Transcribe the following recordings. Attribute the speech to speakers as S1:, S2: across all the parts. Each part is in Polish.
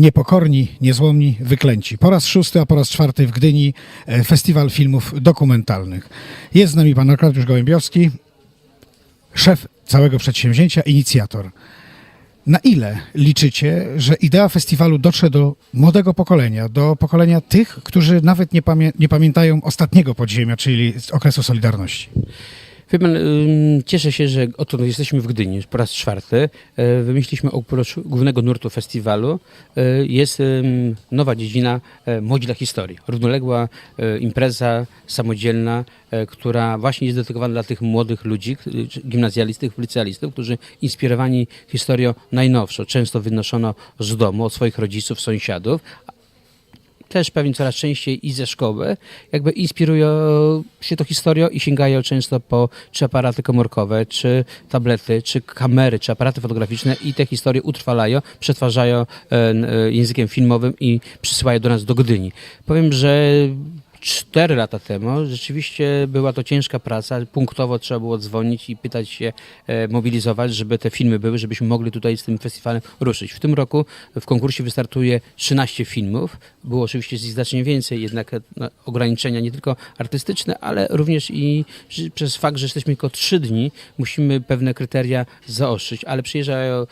S1: Niepokorni, niezłomni, wyklęci. Po raz szósty, a po raz czwarty w Gdyni e, Festiwal Filmów Dokumentalnych. Jest z nami pan Arkadiusz Gołębiowski, szef całego przedsięwzięcia, inicjator. Na ile liczycie, że idea festiwalu dotrze do młodego pokolenia, do pokolenia tych, którzy nawet nie, pamię- nie pamiętają ostatniego podziemia, czyli z okresu Solidarności?
S2: Wie pan, cieszę się, że oto jesteśmy w Gdyni po raz czwarty. E, Wymyśliliśmy oprócz głównego nurtu festiwalu e, jest nowa dziedzina e, Młodzi dla Historii. Równoległa impreza samodzielna, która właśnie jest dedykowana dla tych młodych ludzi, gimnazjalistów, licealistów, którzy inspirowani historią najnowszą, często wynoszono z domu, od swoich rodziców, sąsiadów, też pewnie coraz częściej i ze szkoły, jakby inspirują się tą historią i sięgają często po czy aparaty komórkowe, czy tablety, czy kamery, czy aparaty fotograficzne i te historie utrwalają, przetwarzają e, e, językiem filmowym i przysyłają do nas do Gdyni. Powiem, że Cztery lata temu rzeczywiście była to ciężka praca. Punktowo trzeba było dzwonić i pytać się, e, mobilizować, żeby te filmy były, żebyśmy mogli tutaj z tym festiwalem ruszyć. W tym roku w konkursie wystartuje 13 filmów. Było oczywiście znacznie więcej, jednak e, no, ograniczenia nie tylko artystyczne, ale również i przez fakt, że jesteśmy tylko 3 dni, musimy pewne kryteria zaostrzyć, ale przyjeżdżają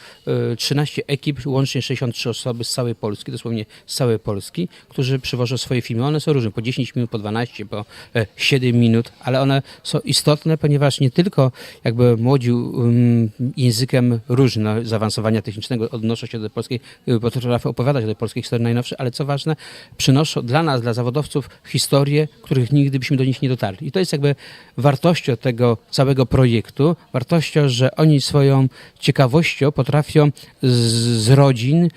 S2: e, 13 ekip, łącznie 63 osoby z całej Polski, dosłownie z całej Polski, którzy przywożą swoje filmy. One są różne, po 10 minut, po 12, po e, 7 minut, ale one są istotne, ponieważ nie tylko jakby młodzi um, językiem różno zaawansowania technicznego odnoszą się do polskiej, y, potrafią opowiadać o tej polskiej historii najnowszej, ale co ważne, przynoszą dla nas, dla zawodowców historie, których nigdy byśmy do nich nie dotarli. I to jest jakby wartością tego całego projektu, wartością, że oni swoją ciekawością potrafią z, z rodzin,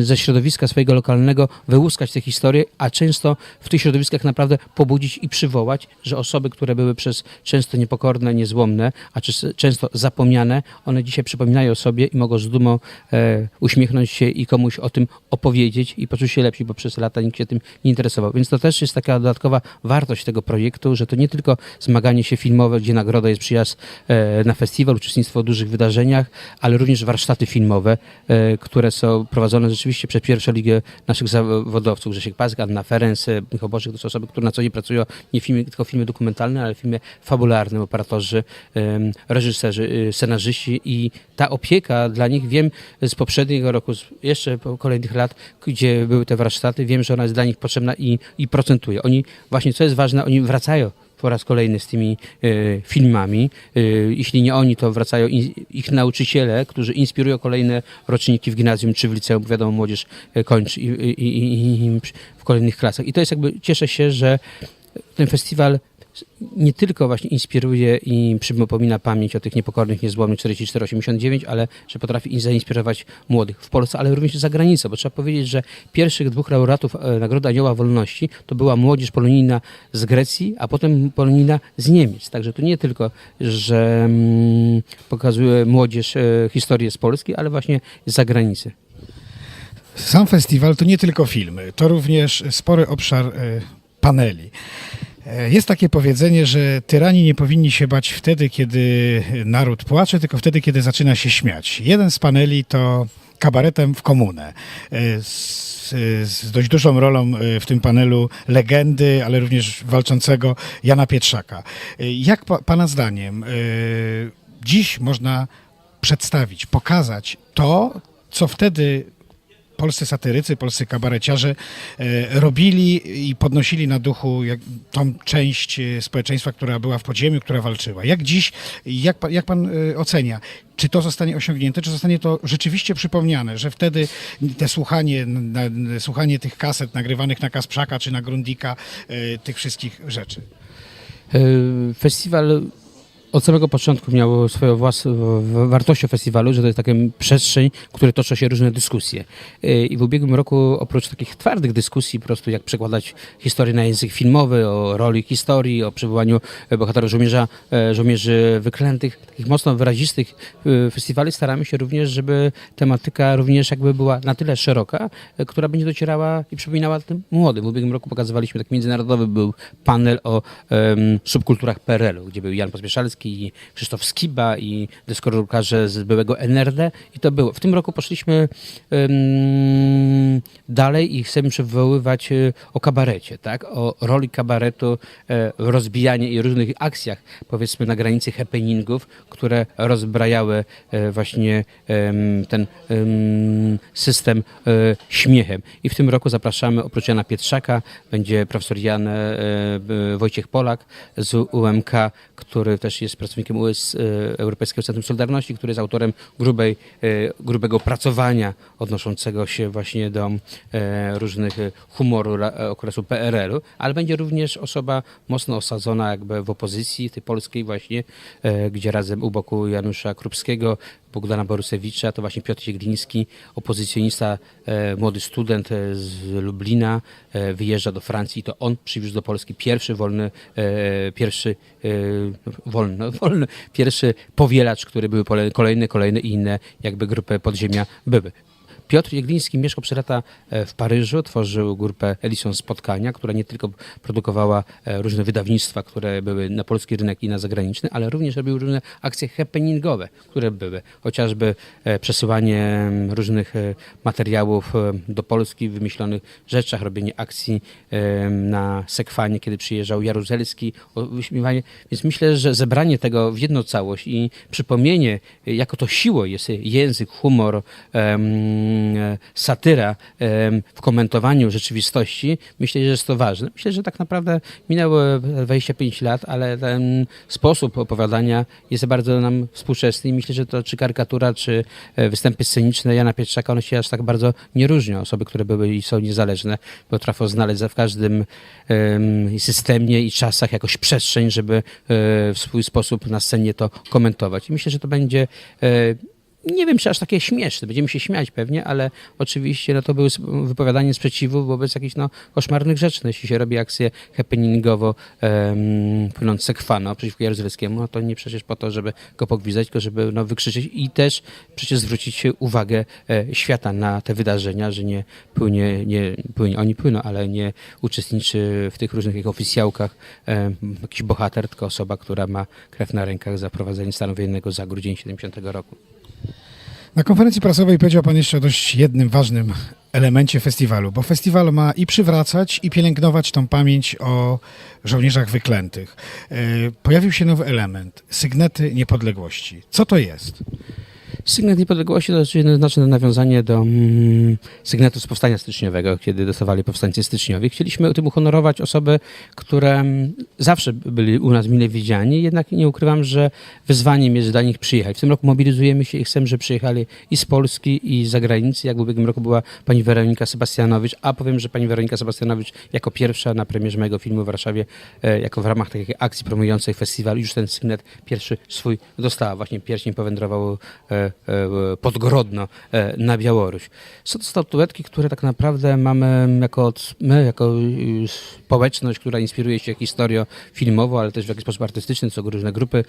S2: ze środowiska swojego lokalnego wyłuskać te historie, a często w tych środowiskach naprawdę pobudzić i przywołać, że osoby, które były przez często niepokorne, niezłomne, a często zapomniane, one dzisiaj przypominają sobie i mogą z dumą e, uśmiechnąć się i komuś o tym opowiedzieć i poczuć się lepiej, bo przez lata nikt się tym nie interesował. Więc to też jest taka dodatkowa wartość tego projektu, że to nie tylko zmaganie się filmowe, gdzie nagroda jest przyjazd e, na festiwal, uczestnictwo w dużych wydarzeniach, ale również warsztaty filmowe, e, które są prowadzone rzeczywiście przez pierwszą ligę naszych zawodowców. Grzesiek Pazyk, Anna Ferenc, Michał Bożyk, to są osoby, które na co dzień pracują nie filmie, tylko w filmie dokumentalnym, ale w filmie fabularnym, operatorzy, reżyserzy, y, scenarzyści i ta opieka dla nich, wiem z poprzedniego roku, z jeszcze kolejnych lat, gdzie były te warsztaty, wiem, że ona jest dla nich potrzebna i, i procentuje. Oni właśnie, co jest ważne, oni wracają po raz kolejny z tymi e, filmami. E, jeśli nie oni, to wracają i, ich nauczyciele, którzy inspirują kolejne roczniki w gimnazjum czy w liceum, wiadomo, młodzież e, kończy i, i, i w kolejnych klasach. I to jest jakby, cieszę się, że ten festiwal nie tylko właśnie inspiruje i przypomina pamięć o tych niepokornych, niezłomnych 44-89, ale że potrafi zainspirować młodych w Polsce, ale również za granicą, bo trzeba powiedzieć, że pierwszych dwóch laureatów e, Nagrody Anioła Wolności to była młodzież polonijna z Grecji, a potem polonijna z Niemiec. Także to nie tylko, że mm, pokazuje młodzież e, historię z Polski, ale właśnie z zagranicy.
S1: Sam festiwal to nie tylko filmy, to również spory obszar e, paneli. E, Jest takie powiedzenie, że tyrani nie powinni się bać wtedy, kiedy naród płacze, tylko wtedy, kiedy zaczyna się śmiać. Jeden z paneli to kabaretem w komunę. E, Z, z dość dużą rolą e, w tym panelu legendy, ale również walczącego Jana Pietrzaka. Jak pa, Pana zdaniem dziś można przedstawić, pokazać to, co wtedy polscy satyrycy, polscy kabareciarze e, robili i podnosili na duchu tą część e, społeczeństwa, która była w podziemiu, która walczyła. Jak dziś, jak, jak pan e, ocenia, czy to zostanie osiągnięte, czy zostanie to rzeczywiście przypomniane, że wtedy te słuchanie, słuchanie tych kaset nagrywanych na Kasprzaka czy na Grundika, tych wszystkich rzeczy?
S2: Festiwal od samego początku miał swoją własną wartość festiwalu, że to jest taka przestrzeń, w której toczą się różne dyskusje. E, I w ubiegłym roku oprócz takich twardych dyskusji, po prostu jak przekładać historię na język filmowy, o roli historii, o przebywaniu e, bohaterów żołnierza, e, żołnierzy wyklętych, takich mocno wyrazistych e, festiwali, staramy się również, żeby tematyka również jakby była na tyle szeroka, e, która będzie docierała i przypominała tym młodym. W ubiegłym roku pokazywaliśmy taki międzynarodowy był panel o em, subkulturach PRL-u, gdzie był Jan Pospieszalski, Kowalski, Krzysztof Skiba i deskorolkarze z byłego NRD i to było. W tym roku poszliśmy dalej i chcemy przywoływać e, o kabarecie, tak? O roli kabaretu e, w rozbijaniu i różnych akcjach, powiedzmy na granicy happeningów, które rozbrajały e, właśnie ten em, system śmiechem. I w tym roku zapraszamy oprócz Jana Pietrzaka, będzie profesor Jan Wojciech Polak z UMK, który też jest pracownikiem US, e, Europejskiego Centrum Solidarności, który jest autorem grubej, e, grubego pracowania odnoszącego się właśnie do e, różnych humoru okresu PRL-u, ale będzie również osoba mocno osadzona jakby w opozycji tej polskiej właśnie, gdzie razem u boku Janusza Krupskiego, Bogdana Borusewicza, to właśnie Piotr Jegliński, opozycjonista, młody student z Lublina, wyjeżdża do Francji i to on przywiózł do Polski pierwszy wolny, pierwszy wolny, wolny, pierwszy powielacz, który były kolejne, kolejne i inne jakby grupy podziemia były. Piotr Jegliński mieszkał przez lata e, w Paryżu, tworzył grupę Edison Spotkania, która nie tylko produkowała e, różne wydawnictwa, które były na polski rynek i na zagraniczny, ale również robił różne akcje happeningowe, które były. Chociażby e, przesyłanie różnych materiałów do Polski wymyślonych rzeczach, robienie akcji na Sekwanie, kiedy przyjeżdżał Jaruzelski, wyśmiewanie. Więc myślę, że zebranie tego w jedną całość i przypomnienie, jako to siłą jest język, humor, e, satyra em, w komentowaniu rzeczywistości, myślę, że jest to ważne. Myślę, że tak naprawdę minęło 25 lat, ale ten sposób opowiadania jest bardzo nam współczesny i myślę, że to czy karykatura, czy e, występy sceniczne Jana Pietrzaka, one się aż tak bardzo nie różnią. Osoby, które były i są niezależne, potrafią znaleźć w każdym em, systemie i czasach jakoś przestrzeń, żeby e, w swój sposób na scenie to komentować. I myślę, że to będzie e, nie wiem, czy aż takie śmieszne, będziemy się śmiać pewnie, ale oczywiście no, to było wypowiadanie sprzeciwu wobec jakichś no, koszmarnych rzeczy. No, jeśli się robi akcję happeningowo um, płynące kwano przeciwko Jaruzelskiemu, no to nie przecież po to, żeby go pogwizdać, tylko żeby no, wykrzyczeć i też przecież zwrócić uwagę e, świata na te wydarzenia, że nie płynie, nie płynie, oni płyną, ale nie uczestniczy w tych różnych oficjałkach e, jakiś bohater, tylko osoba, która ma krew na rękach za prowadzenie stanu wojennego za grudzień 70 roku.
S1: Na konferencji prasowej powiedział Pan jeszcze o dość jednym ważnym elemencie festiwalu, bo festiwal ma i przywracać, i pielęgnować tą pamięć o żołnierzach wyklętych. E, Pojawił się nowy element sygnety niepodległości. Co to jest?
S2: Sygnet niepodległości to jest jednoznaczne nawiązanie do mm, sygnetu z powstania styczniowego, kiedy dostawali powstańcy styczniowi. Chcieliśmy tym uhonorować osoby, które mm, zawsze byli u nas mile widziani, jednak nie ukrywam, że wyzwaniem jest dla nich przyjechać. W tym roku mobilizujemy się i chcemy, żeby przyjechali i z Polski, i z zagranicy. Jak w ubiegłym roku była pani Weronika Sebastianowicz, a powiem, że pani Weronika Sebastianowicz jako pierwsza na premierze mojego filmu w Warszawie, e, jako w ramach takiej akcji promującej festiwal, już ten sygnet pierwszy swój dostała. Właśnie pierścień powędrował e, e, pod Grodno e, na Białoruś. Są to statuetki, które tak naprawdę mamy jako my, jako y, społeczność, która inspiruje się historią filmową, ale też w jakiś sposób artystyczny, co różne grupy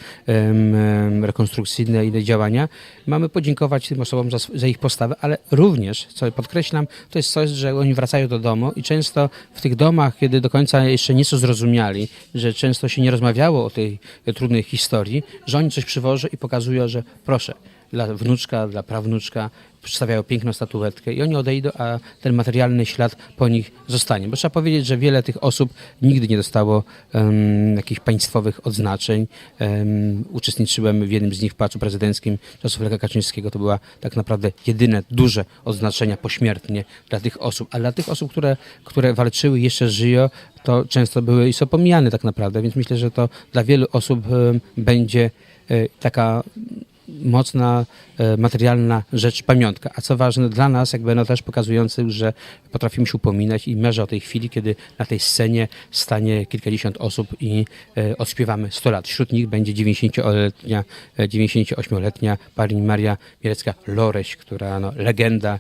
S2: rekonstrukcyjne inne działania. Mamy podziękować tym osobom za, za ich postawę, ale również, co podkreślam, to jest coś, że oni wracają do domu i często w tych domach, kiedy do końca jeszcze nie są zrozumiali, że często się nie rozmawiało o tej trudnej historii, że oni coś przywożą i pokazują, że proszę, dla wnuczka, dla prawnuczka przedstawiają piękną statuetkę i oni odejdą, a ten materialny ślad po nich zostanie. Bo trzeba powiedzieć, że wiele tych osób nigdy nie dostało em, jakichś państwowych odznaczeń. Em, uczestniczyłem w jednym z nich w Pałacu Prezydenckim czasów Lecha Kaczyńskiego. To była tak naprawdę jedyne duże odznaczenia pośmiertnie dla tych osób. A dla tych osób, które, które walczyły jeszcze żyją, to często były i są pomijane tak naprawdę. Więc myślę, że to dla wielu osób em, będzie e, taka mocna e, materialna rzecz, pamiątka. A co ważne dla nas, jakby no też pokazujący, że potrafimy się upominać i marzę o tej chwili, kiedy na tej scenie stanie kilkadziesiąt osób i e, odśpiewamy 100 lat. Wśród nich będzie 90-letnia, e, 98-letnia pani Maria Mielecka-Loreś, która no, legenda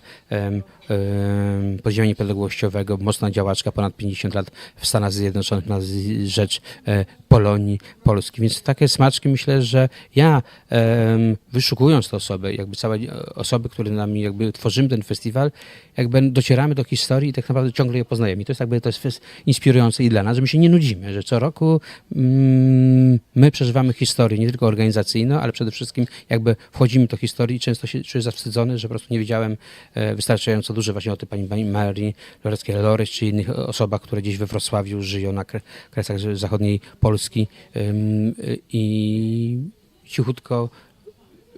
S2: podziemia niepodległościowego, mocna działaczka, ponad 50 lat w Stanach Zjednoczonych na rzecz e, Polonii, Polski. Więc takie smaczki myślę, że ja wyszukując te osoby, jakby całe e, osoby, które nami jakby tworzymy ten festiwal, jakby docieramy do historii i tak naprawdę ciągle je poznajemy. I to jest jakby to jest inspirujące i dla nas, że my się nie nudzimy, że co roku mm, my przeżywamy historię, nie tylko organizacyjną, ale przede wszystkim jakby wchodzimy do historii i często się czuję zawstydzony, że po prostu nie wiedziałem e, wystarczająco dużo właśnie o tej pani, Marii Loreckiej-Lorys czy innych osobach, które gdzieś we Wrocławiu żyją na kre- kresach zachodniej Polski i cichutko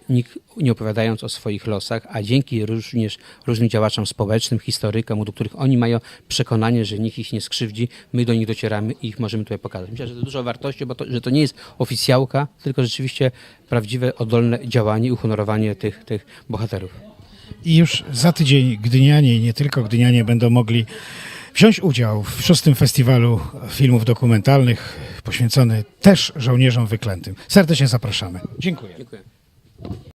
S2: nikt nie opowiadając o swoich losach, a dzięki również różnym działaczom społecznym, historykom, do których oni mają przekonanie, że nikt ich nie skrzywdzi, my do nich docieramy i ich możemy tutaj pokazać. Myślę, że to dużo wartości, bo to, że to nie jest oficjałka, tylko rzeczywiście prawdziwe, oddolne działanie i uhonorowanie tych, tych bohaterów.
S1: I już za tydzień Gdynianie i nie tylko Gdynianie będą mogli wziąć udział w szóstym festiwalu filmów dokumentalnych poświęcony też żołnierzom wyklętym. Serdecznie zapraszamy. Dziękuję.
S2: Dziękuję.